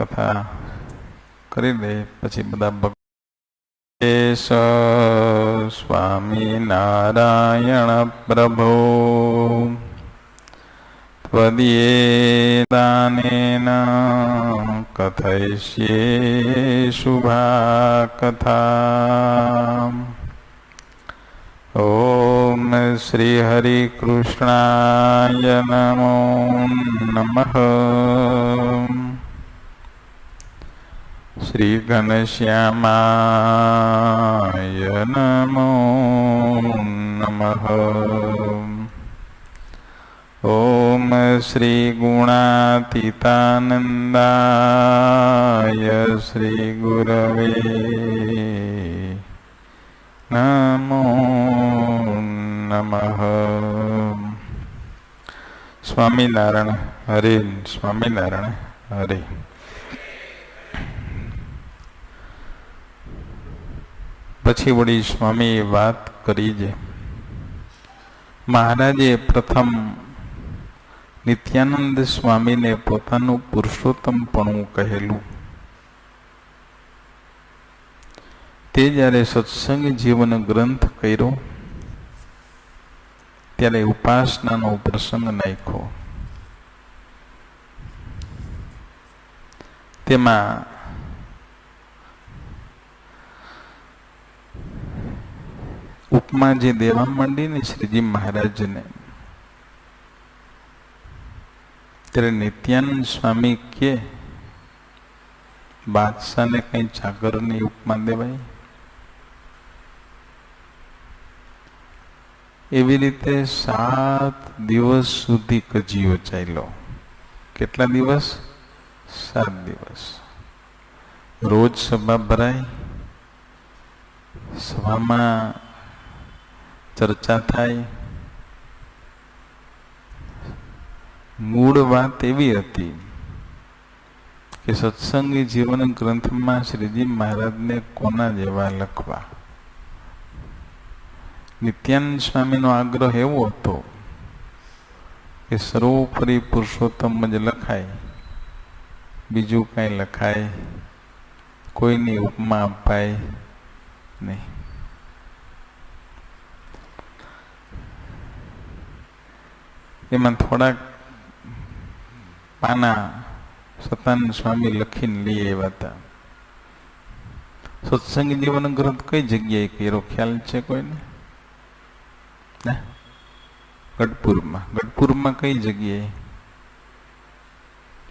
કથા કરી દે પછી બધા ભક્ત સ્વામી નારાયણ પ્રભો. ત્વદીયે દાનેન કથયિષ્યે શુભા કથા ઓમ શ્રી હરિ કૃષ્ણાય નમો નમઃ. ശ്രീഘനശ്യാമായ നമോ നമ ഓം ശ്രീഗുണാതീതാനന്ദായ ശ്രീഗുരവേ നമോ നമ સ્વામિનારાયણ હરે સ્વામિનારાયણ હરે પછી વળી સ્વામીએ વાત કરી છે મહારાજે પ્રથમ નિત્યાનંદ સ્વામીને પોતાનું પુરુષોત્તમપણું કહેલું. તે જ્યારે સત્સંગ જીવન ગ્રંથ કર્યો, ત્યારે ઉપાસનાનો પ્રસંગ નાખ્યો. તેમાં ઉપમા જે દેવા માંડીને શ્રીજી મહારાજને. ત્યારે નિત્યાનંદ સ્વામી કે, બાદશાહને કઈ જાગરની ઉપમા દેવાય? એવી રીતે સાત દિવસ સુધી કજીયો ચાલ્યો. કેટલા દિવસ? સાત દિવસ. રોજ સભા ભરાય સભામાં ચર્ચા થાય. મૂળ વાત એવી હતી કે સત્સંગી જીવન ગ્રંથમાં શ્રીજી મહારાજને કોના જેવા લખવા? નિત્યાનંદ સ્વામીનો આગ્રહ એવો હતો કે સર્વોપરી પુરુષોત્તમ જ લખાય, બીજું કાંઈ લખાય, કોઈની ઉપમા અપાય નહીં. એમાં થોડાક પાના સતાનંદ સ્વામી લખીને લઈ આવ્યા હતા સત્સંગ જીવન ગ્રંથ કઈ જગ્યાએ કર્યો ખ્યાલ છે કોઈને ગઢપુરમાં ગઢપુરમાં કઈ જગ્યાએ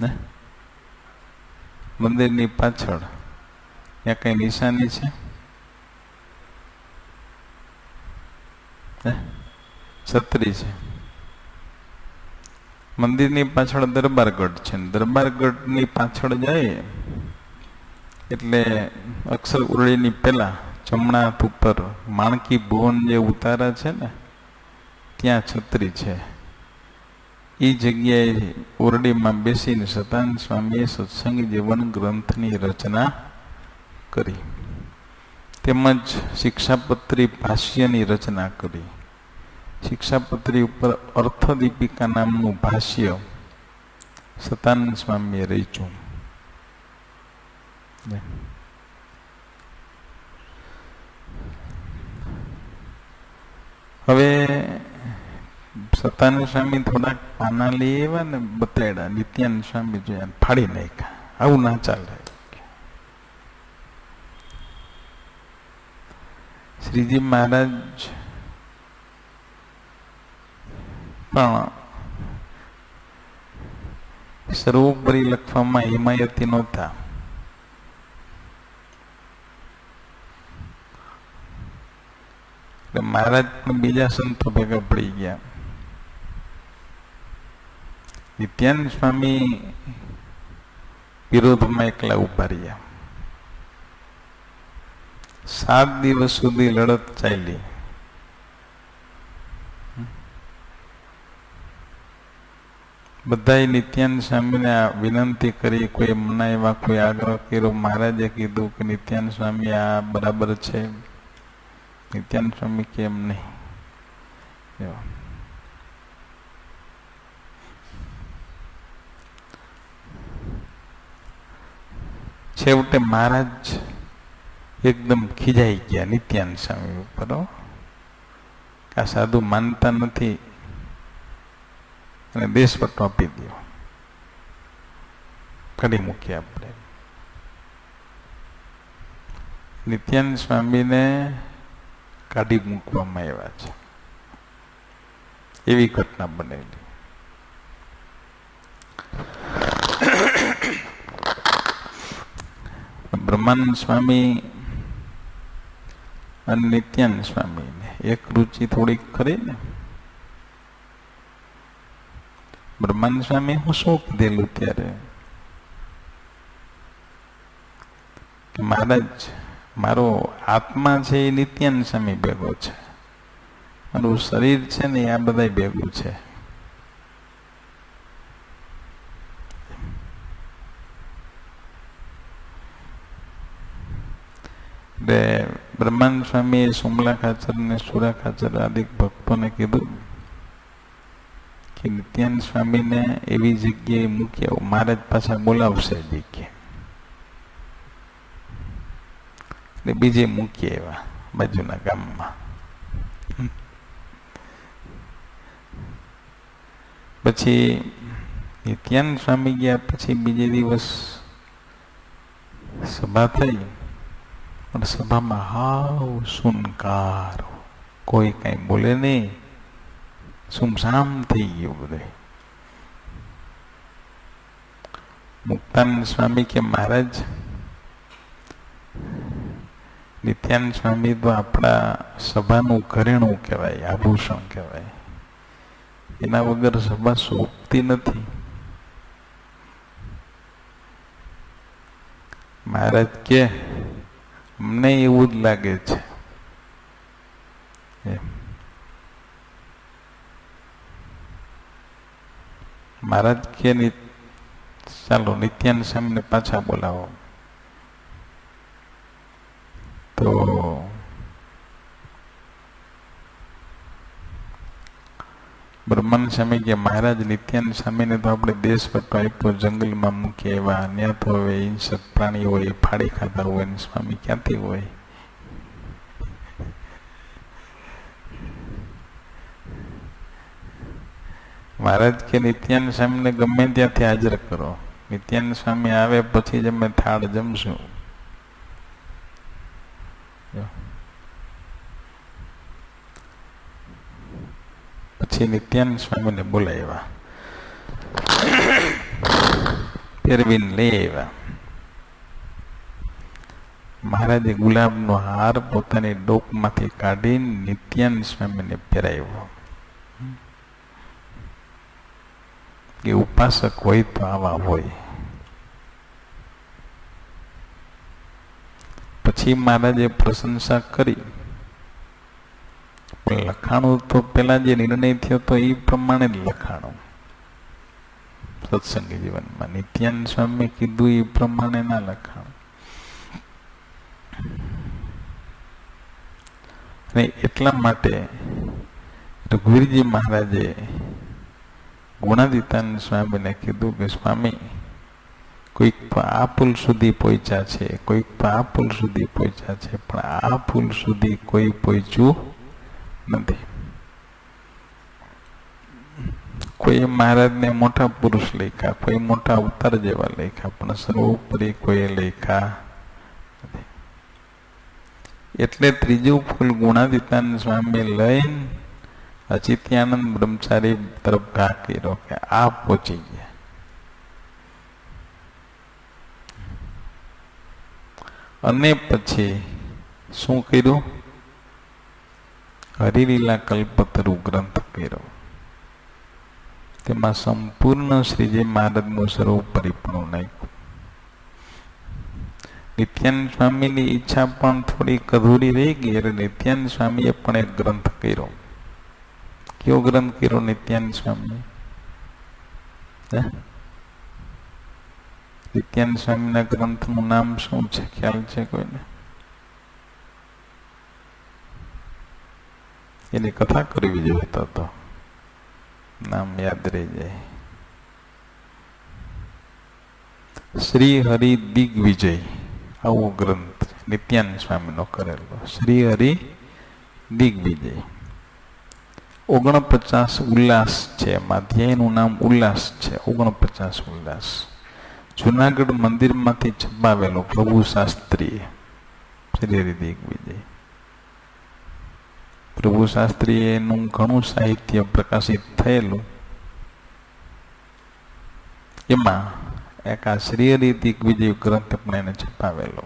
ને મંદિરની પાછળ ત્યાં કઈ નિશાની છે છત્રી છે મંદિરની પાછળ દરબારગઢ છે. દરબારગઢની પાછળ જાય એટલે અક્ષર ઉરળીની પહેલા જમણા ઉપર માણકી ભુવન જે ઉતારા છે ને, ત્યાં છત્રી છે. એ જગ્યાએ ઓરડીમાં બેસીને સતાન સ્વામીએ સત્સંગ જીવન ગ્રંથની રચના કરી. તેમજ શિક્ષાપત્રી ભાષ્યની રચના કરી. શિક્ષાપત્રી ઉપર અર્થદીપિકા નામનું ભાષ્ય સતાનંદ સ્વામીએ રચ્યું. હવે સતાનંદ સ્વામી થોડાક પાના લઈ આવ્યા ને બતાડ્યા. નિત્યાનંદ સ્વામી જોયા ફાડી નાખ્યા. આવું ના ચાલે. શ્રીજી મહારાજ પણ સર્વોપરી લખવામાં હિમાયતી નહોતા. મહારાજ પણ બીજા સંતો ભેગા પડી ગયા. નિત્યાનંદ સ્વામી વિરોધમાં એકલા ઊભા રહ્યા. સાત દિવસ સુધી લડત ચાલી. બધાએ નિત્યાન સ્વામીને વિનંતી કરી, કોઈ મનાવ્યા કોઈ આગ્રહ કર્યો? મહારાજે કીધું કે નિત્યાન સ્વામી આ બરાબર છે. નિત્યાન સ્વામી કેમ નહીં? છેવટે મહારાજ એકદમ ખીજાઈ ગયા નિત્યાન સ્વામી ઉપર આ સાધુ માનતા નથી. અને દેશવટો આપી દો. કરી મૂકીએ આપણે. નિત્યાન સ્વામીને કાઢી મૂકવામાં આવ્યા છે. એવી ઘટના બનેલી. બ્રહ્માનંદ સ્વામી અને નિત્યાનંદ સ્વામી એક રુચિ થોડીક ખરી ને? બ્રહ્માનંદ સ્વામી હું શું કીધેલું ત્યારે કે મહારાજ મારો આત્મા છે એ નિત્યાન સ્વામી ભેગો છે મારું શરીર છે ને આ બધા ભેગું છે એટલે બ્રહ્માંડ સ્વામીએ સુમલા ખાચર ને સુરા ખાચર આદિક ભક્તોને કીધું કે નિત્યાનંદ સ્વામીને એવી જગ્યાએ મૂક્યા મહારાજ પાછા બોલાવશે જગ્યાએ એટલે બીજે મૂકીએ એવા બાજુના ગામમાં. પછી નિત્યાનંદ સ્વામી ગયા, પછી બીજે દિવસ સભા થઈ. પણ સભામાં હાવ સુનકાર. કોઈ કઈ બોલે નહીં. સુમસામ થઈ ગયું બધે મુક્તાનંદ સ્વામી કે મહારાજ નિત્યાનંદ સ્વામી તો આપણા સભાનું ઘરેણું કહેવાય આભૂષણ કહેવાય એના વગર સભા શોભતી નથી મહારાજ કે અમને એવું જ લાગે છે મહારાજ કે ચાલો નિત્યાન સ્વામીને પાછા બોલાવો. તો બ્રહ્માન સ્વામી કે, મહારાજ, નિત્યાન સ્વામીને તો આપણે દેશ પટ્ટો આપ્યો, જંગલમાં મૂકી એવા ત્યાં તો હવે હિંસક પ્રાણીઓ હોય, ફાડી ખાતા હોય સ્વામી ક્યાંથી હોય? મહારાજ કે નિત્યાન સ્વામીને ગમે ત્યાંથી હાજર કરો. નિત્યાન સ્વામી આવે પછી જ અમે થાળ જમશું. પછી નિત્યાન સ્વામીને બોલાવ્યા. ફેરવીને લઈ આવ્યા. મહારાજે ગુલાબનો હાર પોતાની ડોકમાંથી કાઢીને નિત્યાન સ્વામીને પહેરાવ્યો. કે ઉપાસક હોય તો આવા હોય. પછી મહારાજે પ્રશંસા કરી. લખાણું તો પેલા જે નિર્ણય થયો તો એ પ્રમાણે જ લખાણું. સત્સંગી જીવનમાં નિત્યાન સ્વામી કીધું એ પ્રમાણે ના લખાણું. અને એટલા માટે રઘુવીરજી મહારાજે ગુણાદિતાનંદ સ્વામીને કીધું કે, સ્વામી, કોઈક આ પુલ સુધી પહોંચ્યા છે, કોઈક આ પુલ સુધી પહોંચ્યા છે, પણ આ પુલ સુધી કોઈ પહોંચ્યું નથી. કોઈ મહારાજને મોટા પુરુષ લખ્યા, કોઈ મોટા અવતાર જેવા લખ્યા, પણ સર્વોપરી કોઈએ લખ્યા એટલે ત્રીજું ફૂલ ગુણાદિતાનંદ સ્વામી લઈને અચિત્યાનંદ બ્રહ્મચારી તરફ ઘા કર્યો કે આ પહોંચી ગયા. અને પછી શું કર્યું? હરિલીલા કલ્પતરુ ગ્રંથ કર્યો. તેમાં સંપૂર્ણ શ્રીજી મહારાજનું સ્વરૂપ પરિપૂર્ણ નાખ્યું. નિત્યાનંદ સ્વામીની ઈચ્છા પણ થોડી અધૂરી રહી ગઈ, એટલે નિત્યાનંદ સ્વામીએ પણ એક ગ્રંથ કર્યો. કયો ગ્રંથ કર્યો નિત્યાનંદ સ્વામી હે? નિત્યાનંદ સ્વામીના ગ્રંથનું નામ શું છે ખ્યાલ છે કોઈને એની કથા કરવી જોઈતો હતો નામ યાદ રહી જાય શ્રી હરિ દિગ્વિજય આવો ગ્રંથ નિત્યાનંદ સ્વામીનો કરેલો શ્રી હરિ દિગ્વિજય ઓગણપચાસ ઉલ્લાસ છે એમાં. નામ ઉલ્લાસ છે. ઓગણપચાસ ઉલ્લાસ. જુનાગઢ મંદિરમાંથી છપાવેલો પ્રભુ શાસ્ત્રીએ. શ્રી દિગ્વિજય પ્રભુ શાસ્ત્રીએનું ઘણું સાહિત્ય પ્રકાશિત થયેલું. એમાં એક આ શ્રીહરિ દિગ્વિજય ગ્રંથ પણ એને છપાવેલો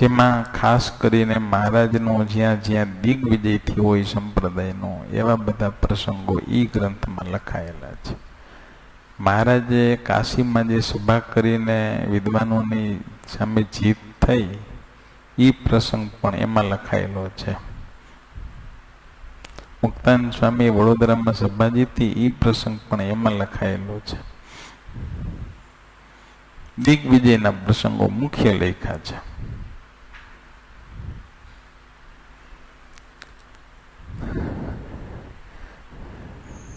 જેમાં ખાસ કરીને મહારાજનો જ્યાં જ્યાં દિગ્વિજય થયો હોય સંપ્રદાયનો, એવા બધા પ્રસંગો એ ગ્રંથમાં લખાયેલા છે. મહારાજે કાશીમાં જે સભા કરીને વિદ્વાનોની સામે જીત થઈ એ પ્રસંગ પણ એમાં લખાયેલો છે. મુક્તાન સ્વામી વડોદરામાં સભા જીતી એ પ્રસંગ પણ એમાં લખાયેલો છે. દિગ્વિજયના પ્રસંગો મુખ્ય લેખા છે.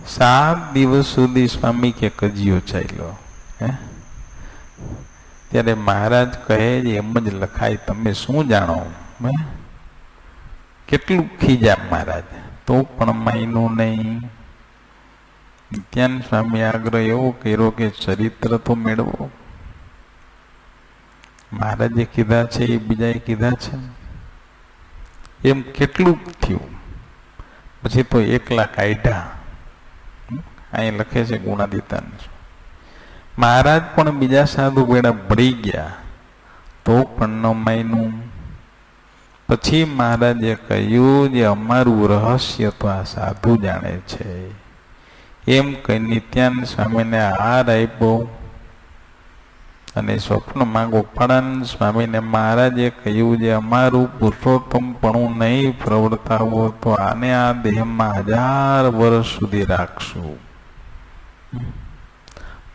સાત દિવસ સુધી સ્વામી કે કજિયો ચાલ્યો, હે? ત્યારે મહારાજ કહે એમ જ લખાય, તમે શું જાણો? કેટલું ખીજા મહારાજ? તો પણ માયનું નહીં. નિત્યાન સ્વામી આગ્રહ એવો કર્યો કે ચરિત્ર તો મેળવો. મહારાજે કીધા છે, એ બીજાએ કીધા છે. એમ કેટલું થયું? પછી તો એકલા કાયઢા અહીં લખે છે ગુણાદિતાન મહારાજ પણ બીજા સાધુ વેળા ભળી ગયા. તો પણ ન માયનું પછી મહારાજે કહ્યું જે અમારું રહસ્ય તો આ સાધુ જાણે છે. એમ કહી નિત્યાન સ્વામીને હાર આપ્યો. અને સ્વપ્નમાં ગોપાળાનંદ સ્વામીને મહારાજે કહ્યું જે અમારું પુરુષોત્તમપણું નહીં પ્રવર્તાવો તો આને આ દેહમાં હજાર વર્ષ સુધી રાખશું.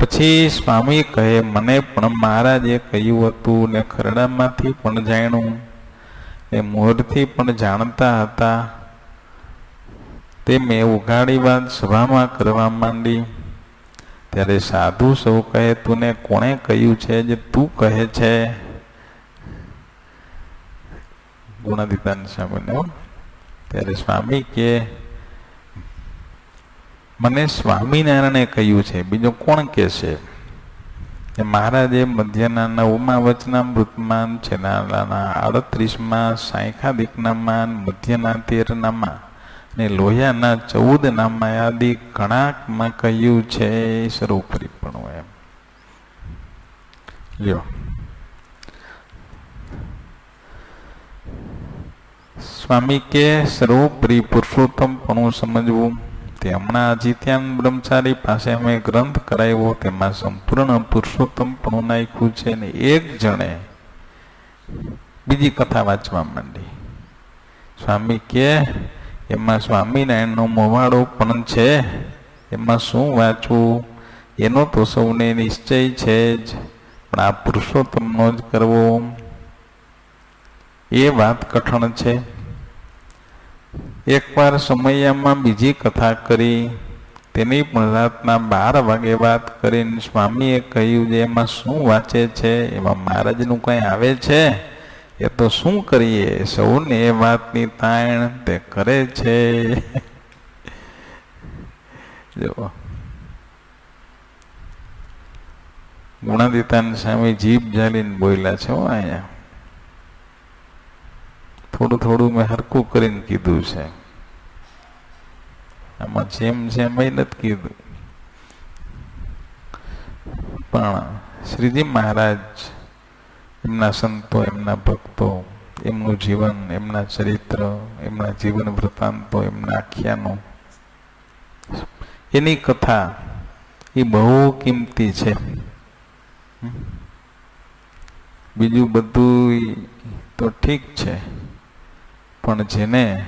પછી સ્વામી કહે, મને પણ મહારાજે કહ્યું હતું ને ખરડામાંથી પણ જાણ્યું. એ મોરથી પણ જાણતા હતા. તે મેં ઉઘાડી વાત સભામાં કરવા માંડી. ત્યારે સાધુ સૌ કહે તુને કોણે કહ્યું છે જે તું કહે છે? ગુણાદિતાન સામે ત્યારે સ્વામી કે, મને સ્વામિનારાયણે કહ્યું છે. બીજો કોણ કે છે કે મહારાજે મધ્યના નવમાં વચનામૃતમાં છેલ્લાના આડત્રીસમાં સાંખા દીકનામાં મધ્યના તેરનામાં ને લોહિયાના ચૌદ નામમાં આદિ કહ્યું છે સર્વોપરીપણું એમ. લ્યો. સ્વામી કે, સર્વોપરી પુરુષોત્તમપણું સમજવું. તે હમણાં અજિત્યાન બ્રહ્મચારી પાસે અમે ગ્રંથ કરાવ્યો, તેમાં સંપૂર્ણ પુરુષોત્તમ પણ નાખ્યું છે ને એક જણે. બીજી કથા વાંચવા માંડી. સ્વામી કે એમાં સ્વામિનારાયણનો મોવાડો પણ છે. એમાં શું વાંચવું? એનો તો સૌને નિશ્ચય છે જ. પણ આ પુરુષોત્તમનો જ કરવો. એ વાત કઠણ છે. એકવાર સમયમાં બીજી કથા કરી, તેની પણ રાતના બાર વાગે વાત કરીને સ્વામીએ કહ્યું જે એમાં શું વાંચે છે? એમાં મહારાજનું કંઈ આવે છે? એ તો શું કરીએ? સૌને એ વાતની તાણ તે કરે છે. જો. ગુણાદિતાન સ્વામી જીભ જાલીને બોલ્યા છે અહીંયા. થોડું થોડું મેં હરકું કરીને કીધું છે. આમાં જેમ જેમ નથી કીધું. પણ શ્રીજી મહારાજ એમના સંતો, એમના ભક્તો, એમનું જીવન, એમના ચરિત્ર, એમના જીવન વૃત્તાંતો, એમના આખ્યાનો. એની કથા એ બહુ કિંમતી છે. બીજું બધું તો ઠીક છે. પણ જેને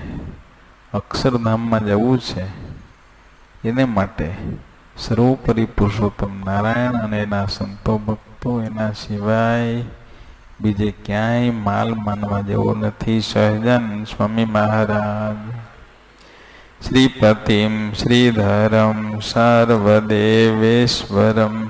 અક્ષરધામમાં જવું છે, એને માટે સર્વોપરી પુરુષોત્તમ નારાયણ અને એના સંતો ભક્તો એના સિવાય બીજે ક્યાંય માલ માનવા જેવો નથી સહજન સ્વામી મહારાજ. શ્રીપતિમ શ્રીધરમ સર્વદેવેશ્વરમ